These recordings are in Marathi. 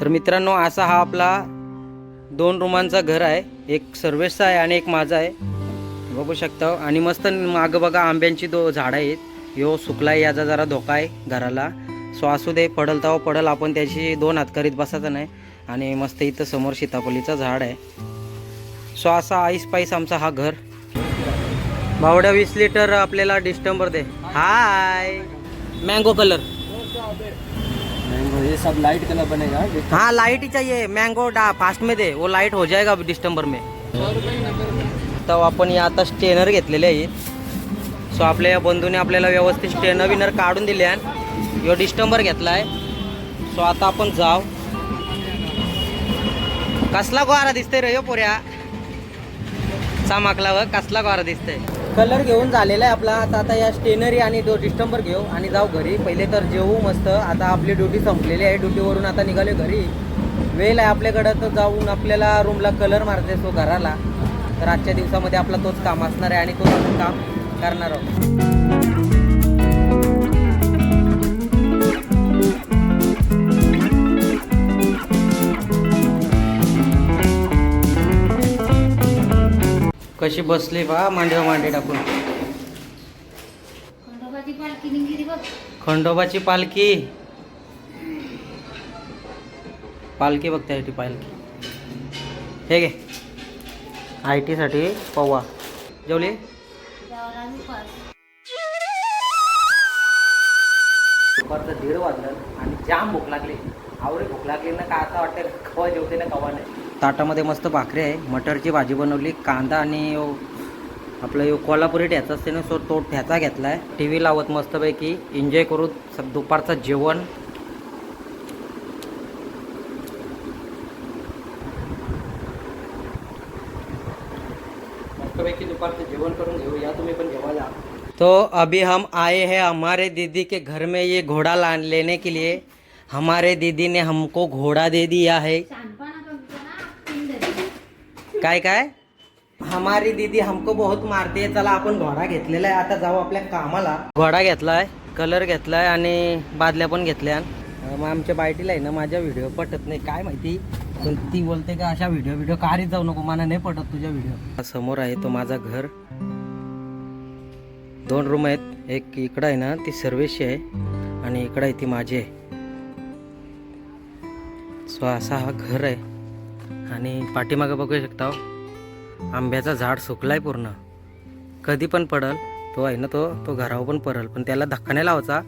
तर मित्रांनो असा हा आपला दोन रूमांचा घर आहे. एक सर्वेसचा आहे आणि एक माझा आहे. बघू शकता. आणि मस्त मागं बघा आंब्यांची दो झाडं आहेत. यो सुकलाय याचा जरा धोका आहे घराला. सो असू दे पडल तेव्हा पडल आपण त्याची दोन हात करीत बसायचं नाही. आणि मस्त इथं समोर सीतापलीचं झाड आहे. सो असा आईस पाईस आमचा हा घर. बावड्या वीस लिटर आपल्याला डिस्टंबर दे. हाय मँगो कलर मैंगो ये सब लाइट कलर बनेगा। हाँ लाइट ही चाहिए। मैंगो डा फास्ट में दे। वो लाइट हो जाएगा डिस्टेंबर में। तर आपण या आता स्टेनर घेतलेले आहे सो आपल्या या बंधूने आपल्याला व्यवस्थित स्टेनर विनर काढून दिले यो डिस्टंबर घेतला आहे सो आता आपण जाव कसला गोहारा दिसतंय रे यो पोऱ्या? चमाकला व कसला गोहारा दिसतंय. कलर घेऊन झालेला आहे आपला. आता आता या स्टेनरी आणि तो डिस्टंबर घेऊ आणि जाऊ घरी. पहिले तर जेवू मस्त. आता आपली ड्युटी संपलेली आहे. ड्युटीवरून आता निघाले घरी. वेळ आहे आपल्याकडं तर जाऊन आपल्याला रूमला कलर मारते सो घराला. तर आजच्या दिवसामध्ये आपला तोच काम असणार आहे आणि तोच आपण काम करणार आहोत. कशी बसली बा मांडीवर मांडी टाकून. खंडोबाची पालखी निघली बघ. खंडोबाची पालखी. पालखी बघ त्यासाठी पालखी. हे घे. आय टीसाठी पवा जेवली? दुपारचं दीड वाजलं आणि जाम भूक लागली. आवडी भूक लागली ना का आता वाटतं कवा जेवते ना कवा नाही. ताटामध्ये मस्त भाकरी आहे. मटरची भाजी बनवली. कांदा आणि आपलं यो कोल्हापुरी ठ्याचा असते ना सो तो ठ्याचा घेतला आहे टी व्ही लावत मस्तपैकी एन्जॉय करू स- दुपारचं जेवण. मस्तपैकी दुपारचं जेवण करून घेऊ. या तुम्ही पण जेवायला. तो अभी हम आए हैं. हमारे दीदी के घर में ये घोड़ा लान लेने के लिए हमारे दीदी ने हमको घोड़ा दे दिया है शहाणपणा करतो ना तीन दे काय काय? हमारी दीदी हमको बहुत मारते है चला आपण घोडा घेतलेला आहे आता जाऊ आपल्या कामाला. घोडा घेतलाय कलर घेतलाय आणि बादल्या पण घेतल्या मग आमच्या बायटीला आहे ना माझ्या व्हिडिओ पटत नाही. काय माहिती? पण ती बोलते का अशा व्हिडिओ व्हिडिओ काढीत जाऊ नको मला नाही पटत तुझ्या व्हिडिओ समोर आहे तो माझा घर. दोन रूम आहेत. एक इकडं आहे ना ती सर्वेची आहे आणि इकडं आहे ती माझी आहे. सो असा हा घर आहे. आणि पाठीमागं बघू शकता आंब्याचा झाड सुकलाय पूर्ण. कधी पण पडल तो आहे ना तो तो घरावर पण परल पण त्याला धक्का नाही लावायचा.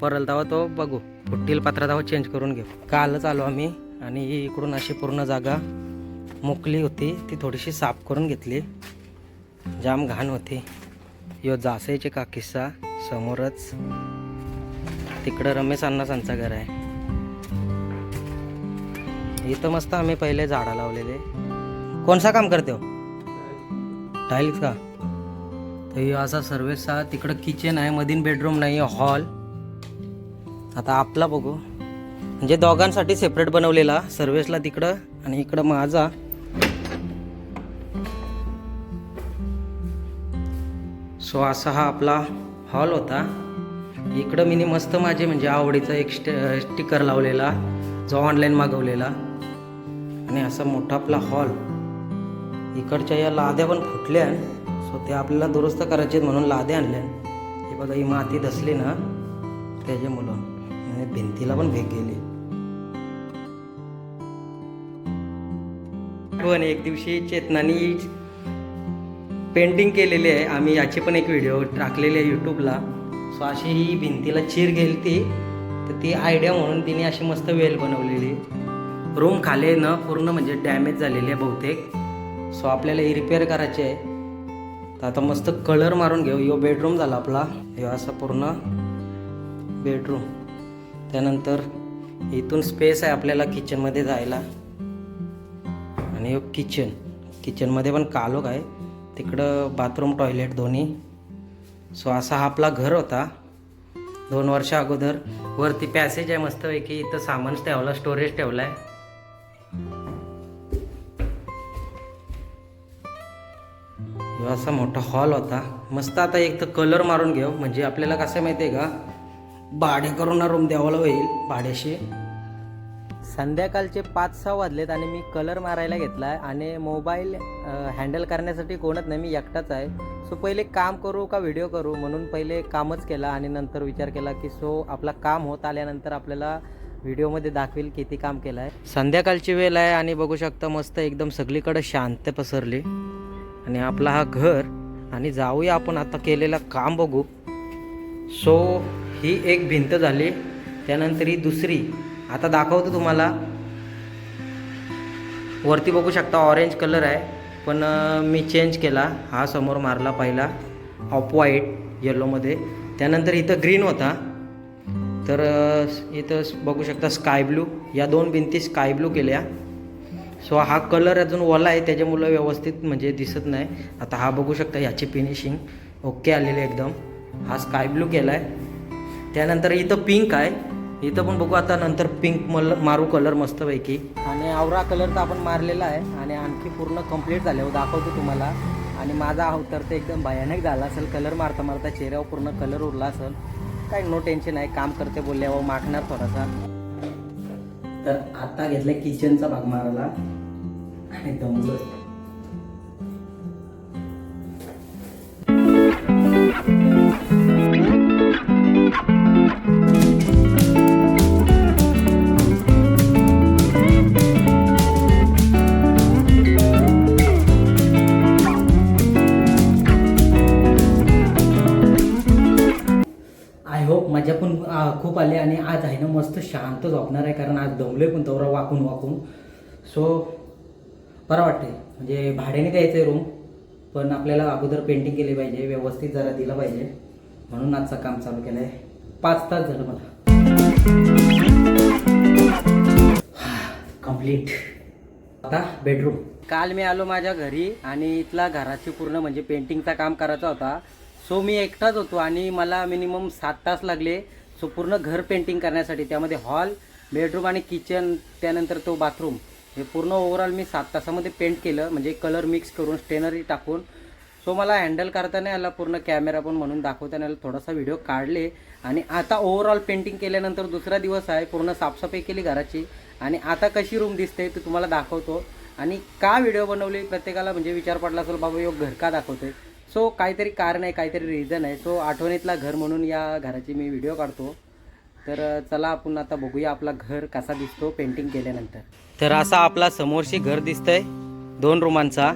परल तेव्हा तो बघू पुट्टील पात्रा तेव्हा चेंज करून घेऊ. कालच आलो आम्ही आणि इकडून अशी पूर्ण जागा मोकली होती ती थोडीशी साफ करून घेतली. जाम घाण होती. यो जासायचे का किस्सा समोरच. तिकडं रमेश अण्णासांचा घर आहे. इथं मस्त आम्ही पहिले झाडं लावलेले. कोणसा काम करते हो? टाईल्स का? तर असा सर्वेचा तिकडं किचन आहे मधीन बेडरूम नाही हॉल आता आपला बघू. म्हणजे दोघांसाठी सेपरेट बनवलेला सर्वेसला तिकडं आणि इकडं माझा. सो असा हा आपला हॉल होता. इकडं मी मस्त माझे म्हणजे आवडीचा एक स्टे स्टिकर लावलेला जो ऑनलाईन मागवलेला. आणि असा मोठा आपला हॉल. इकडच्या या लाद्या पण फुटल्या. सो ते आपल्याला दुरुस्त करायचे म्हणून लाद्या आणल्या. हे बघा ही माती दसली ना त्याचे मुलं. भिंतीला पण भेग गेली. पण एक दिवशी चेतनानी पेंटिंग केलेली आहे. आम्ही याची पण एक व्हिडिओ टाकलेली आहे यूट्यूबला सो अशी ही भिंतीला चीर गेली ती तर ती आयडिया म्हणून तिने अशी मस्त वेल बनवलेली. रूम खाली न पूर्ण म्हणजे डॅमेज झालेली आहे बहुतेक. सो आपल्याला ही रिपेअर करायची आहे. तर आता मस्त कलर मारून घेऊ. यो बेडरूम झाला आपला. ह्यो असा पूर्ण बेडरूम त्यानंतर इथून स्पेस आहे आपल्याला किचनमध्ये जायला. आणि यो किचन किचनमध्ये पण कालोख आहे. तिकडं बाथरूम टॉयलेट दोन्ही. सो असा हा आपला घर होता. दोन वर्षा अगोदर. वरती पॅसेज आहे मस्तपैकी. इथं सामान ठेवलं स्टोरेज ठेवलं आहे असा मोठा हॉल होता. मस्त आता एक तर कलर मारून घेऊ. म्हणजे आपल्याला कसं माहिती आहे का? भाडे करून रूम द्यावाला होईल भाड्याशी. संध्याकाळचे पाच सहा वाजलेत आणि मी कलर मारायला घेतला आहे आणि मोबाईल हँडल करण्यासाठी कोणच नाही मी एकटाच आहे. सो पहिले काम करू का व्हिडिओ करू? म्हणून पहिले कामच केला आणि नंतर विचार केला की सो आपला काम होत आल्यानंतर आपल्याला व्हिडिओमध्ये दाखवेल किती काम केलं आहे संध्याकाळची वेळ आहे आणि बघू शकता मस्त एकदम सगळीकडे शांत पसरली. आणि आपला हा घर आणि जाऊया आपण आता केलेलं काम बघू. सो ही एक भिंत झाली. त्यानंतर ही दुसरी. आता दाखवतो तुम्हाला. वरती बघू शकता ऑरेंज कलर आहे. पण मी चेंज केला. हा समोर मारला पहिला. ऑफ व्हाईट येलोमध्ये त्यानंतर इथं ग्रीन होता. तर इथं बघू शकता स्काय ब्लू या दोन भिंती स्काय ब्लू केल्या. सो हा कलर अजून ओला आहे त्याच्यामुळं व्यवस्थित म्हणजे दिसत नाही. आता हा बघू शकता याची फिनिशिंग ओके आलेली आहे एकदम. हा स्काय ब्लू केला आहे त्यानंतर इथं पिंक आहे. इथं पण बघू आता नंतर पिंक मल मारू कलर मस्तपैकी. आणि आवरा कलर तर आपण मारलेला आहे. आणि आणखी पूर्ण कंप्लीट झाल्यावर हो, दाखवतो तुम्हाला. आणि माझा अवतार तर एकदम भयानक झाला असेल. कलर मारता मारता चेहऱ्यावर पूर्ण कलर उरला असेल. काय नो टेन्शन आहे. काम करते बोलल्यावर मागणार थोडासा. तर आता घेतलाय किचनचा भाग मारायला. आणि दमलो झोपणार आहे कारण आज दमलोय पण तवरा वाकून वाकून. सो बरं वाटते म्हणजे भाड्याने द्यायचं आहे रूम पण आपल्याला अगोदर पेंटिंग केली पाहिजे व्यवस्थित जरा दिलं पाहिजे. म्हणून आजचं काम चालू केलं आहे पाच तास झालं मला. कंप्लीट आता बेडरूम काल मी आलो माझ्या घरी आणि इथला घराची पूर्ण म्हणजे पेंटिंगचा काम करायचा होता. सो मी एकटाच होतो आणि मला मिनिमम सात तास लागले. सो पूर्ण घर पेंटिंग करण्यासाठी. त्यामध्ये हॉल बेडरूम आणि किचन त्यानंतर तो बाथरूम हे पूर्ण ओव्हरऑल मी सात तासामध्ये पेंट केलं. म्हणजे कलर मिक्स करून स्टेनरी टाकून. सो मला हँडल करता नाही आला पूर्ण कॅमेरा पण म्हणून दाखवता नाही आला थोडासा व्हिडिओ काढले. आणि आता ओव्हरऑल पेंटिंग केल्यानंतर दुसरा दिवस आहे. पूर्ण साफसफाई केली घराची. आणि आता कशी रूम दिसते ते तुम्हाला दाखवतो. आणि का व्हिडिओ बनवली? प्रत्येकाला म्हणजे विचार पडला असेल बाबा योग घर का दाखवतोय. सो काहीतरी कारण आहे काहीतरी रिझन आहे. सो आठवणीतला घर म्हणून या घराची मी व्हिडिओ काढतो. तर चला आपण आता बघूया आपला घर कसा दिसतो पेंटिंग केल्यानंतर. तर असा आपला समोरशी घर दिसतंय दोन रूमांचा.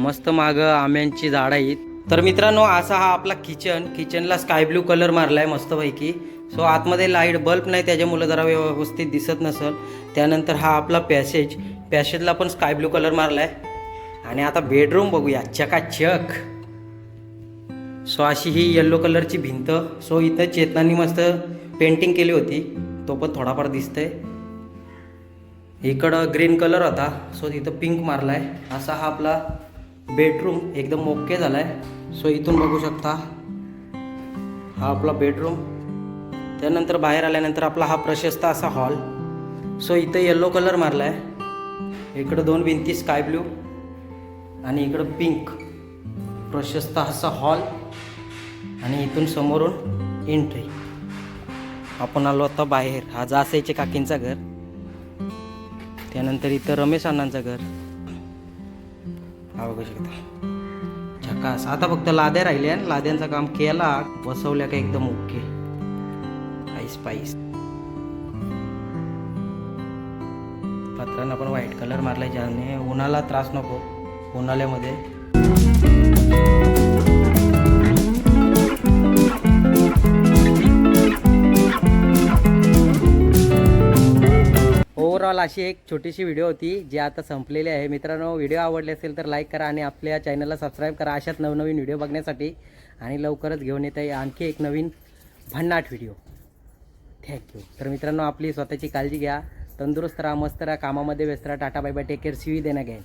मस्त माग आंब्यांची झाडं आहेत. तर मित्रांनो असा हा आपला किचन किचनला स्काय ब्लू कलर मारलाय मस्तपैकी. सो आतमध्ये लाइट बल्ब नाही त्याच्यामुळे जरा व्यवस्थित दिसत नसल. त्यानंतर हा आपला पॅसेज पॅसेजला पण स्काय ब्लू कलर मारलाय. आणि आता बेडरूम बघूया. चकाचक. सो अशी ही येल्लो कलरची भिंत. सो इथं चेतनानी मस्त पेंटिंग केली होती. तो पण थोडाफार दिसतंय. इकडं ग्रीन कलर होता. सो इथं पिंक मारला आहे असा हा आपला बेडरूम एकदम ओके आहे सो इथून बघू शकता. हा आपला बेडरूम त्यानंतर बाहेर आल्यानंतर आपला हा प्रशस्त असा हॉल सो इथं येल्लो कलर मारला आहे इकडं दोन भिंती स्काय ब्ल्यू आणि इकडं पिंक प्रशस्त असा हॉल आणि इथून समोरून एंट्री आपण आलो आता बाहेर. हा जासायचे काकींचा घर. त्यानंतर इथं रमेश अण्णांचं घर. हा बघू शकता. झकास. आता फक्त लाद्या राहिल्या लाद्यांचं काम केला. बसवल्या का एकदम ओके. आईस पाईस पत्रांना पण व्हाईट कलर मारलाय ज्याने. उन्हाला त्रास नको. उन्हाळ्यामध्ये. ओव्हरऑल अशी एक छोटीशी व्हिडिओ होती जी आता संपलेली आहे. मित्रांनो व्हिडिओ आवडले असेल तर लाईक करा आणि आपल्या चॅनलला सबस्क्राईब करा. अशाच नवनवीन व्हिडिओ बघण्यासाठी आणि लवकरच घेऊन येत आहे आणखी एक नवीन भन्नाट व्हिडिओ थँक्यू तर मित्रांनो आपली स्वतःची काळजी घ्या. तंदुरुस्त राहा मस्त राहा. कामामध्ये व्यस्त राहा. Tata bye bye take care see देना घ्या